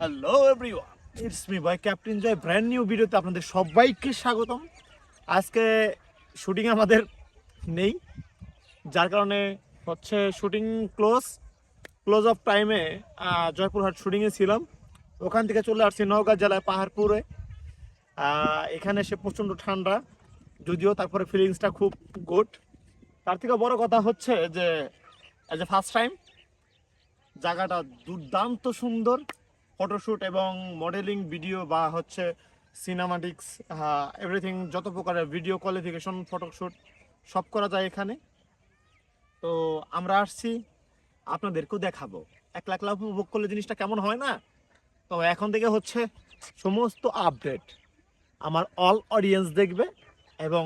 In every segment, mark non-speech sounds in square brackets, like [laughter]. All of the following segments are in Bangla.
Hello everyone it's me boy captain Joy brand new ভিডিওতে আপনাদের সবাইকে স্বাগতম। আজকে শুটিং আমাদের নেই, যার কারণে হচ্ছে শুটিং ক্লোজ ক্লোজ অফ টাইমে জয়পুরহাট শুটিংয়ে ছিলাম। ওখান থেকে চলে আসছি নওগাঁ জেলায় পাহাড়পুরে। এখানে এসে প্রচণ্ড ঠান্ডা, যদিও তারপরে ফিলিংসটা খুব গুড তার থেকে বড় কথা হচ্ছে যে অ্যাজ এ ফার্স্ট টাইম জায়গাটা দুর্দান্ত সুন্দর। ফটোশ্যুট এবং মডেলিং ভিডিও বা হচ্ছে সিনেমাটিক্স এভরিথিং যত প্রকারের ভিডিও কোয়ালিফিকেশন ফটোশ্যুট সব করা যায় এখানে। তো আমরা আসছি, আপনাদেরকেও দেখাবো। এক লাখ লাখ উপভোগ করলে জিনিসটা কেমন হয় না? তো এখন থেকে হচ্ছে সমস্ত আপডেট আমার অল অডিয়েন্স দেখবে এবং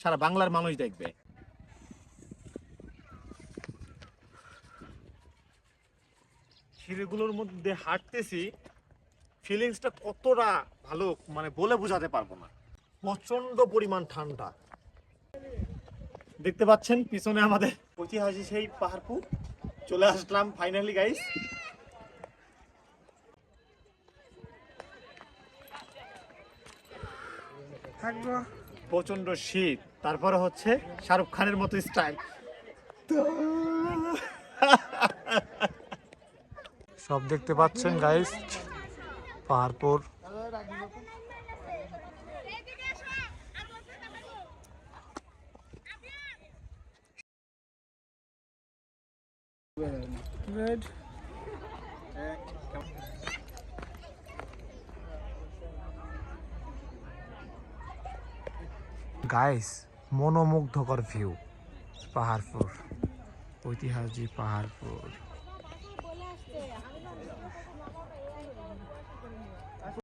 সারা বাংলার মানুষ দেখবে। সিঁড়িগুলোর মধ্যে হাঁটতেছি ফিলিংসটা কতটা ভালো মানে বলে বোঝাতে পারব না। প্রচণ্ড পরিমাণ ঠান্ডা। দেখতে পাচ্ছেন, পিছনে আমাদের ঐতিহাসিক সেই পাহাড়পুর। চলে আসলাম ফাইনালি গাইস প্রচণ্ড শীত। তারপরে হচ্ছে শাহরুখ খানের মতো স্টাইল [laughs] সব দেখতে পাচ্ছেন গাইস পাহাড়পুর। গাইস মনোমুগ্ধকর ভিউ পাহাড়পুর। ঐতিহাসিক পাহাড়পুর।